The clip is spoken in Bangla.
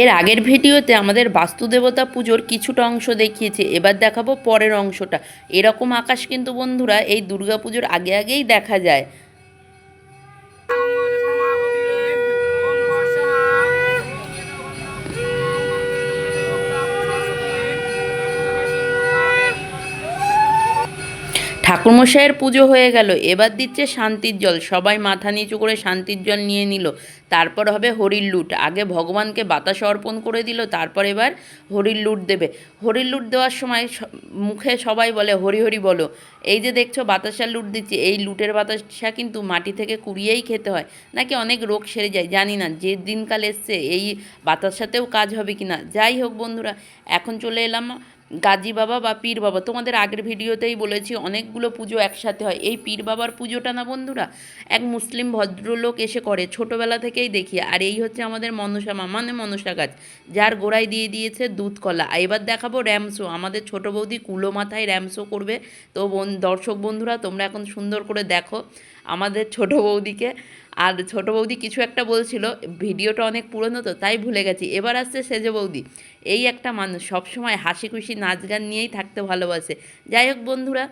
এর আগের ভিডিওতে আমাদের বাস্তুদেবতা পুজোর কিছুটা অংশ দেখিয়েছে, এবার দেখাবো পরের অংশটা। এরকম আকাশ কিন্তু বন্ধুরা, এই দুর্গা পুজোর আগে আগেই দেখা যায়। ঠাকুরমশাইয়ের পুজো হয়ে গেল। এবার দিচ্ছে শান্তির জল। সবাই মাথা নিচু করে শান্তির জল নিয়ে নিল। তারপর হবে হরির লুট। আগে ভগবানকে বাতাস অর্পণ করে দিল, তারপর এবার হরির লুট দেবে। হরির লুট দেওয়ার সময় মুখে সবাই বলে, হরি হরি বলো। এই যে দেখছ, বাতাসার লুট দিচ্ছে। এই লুটের বাতাসা কিন্তু মাটি থেকে কুড়িয়েই খেতে হয়। নাকি অনেক রোগ সেরে যায়, জানি না। যে দিনকাল এসছে, এই বাতাসাতেও কাজ হবে কি না যাই হোক বন্ধুরা, এখন চলে এলাম গাজী বাবা বা পীর বাবা, তোমাদের আগের ভিডিওতেই বলেছি অনেকগুলো পুজো একসাথে হয়। এই পীর বাবার পুজোটা না বন্ধুরা, এক মুসলিম ভদ্রলোক এসে করে, ছোটোবেলা থেকেই দেখি। আর এই হচ্ছে আমাদের মনসা মা মানে মনসা গাছ, যার গোড়ায় দিয়ে দিয়েছে দুধ কলা। এবার দেখাবো র্যামসো, আমাদের ছোটো বৌদি কুলো মাথায় র্যামসো করবে। তো দর্শক বন্ধুরা, তোমরা এখন সুন্দর করে দেখো আমাদের ছোট বৌদিকে। আর ছোট বৌদি কিছু একটা বলছিল, ভিডিওটা অনেক পুরনো তো, তাই ভুলে গেছি। এবার আসছে সেজে বৌদি। এই একটা মানুষ, সবসময় হাসি খুশি নাচ গান নিয়েই থাকতে ভালোবাসে। যাই হোক বন্ধুরা।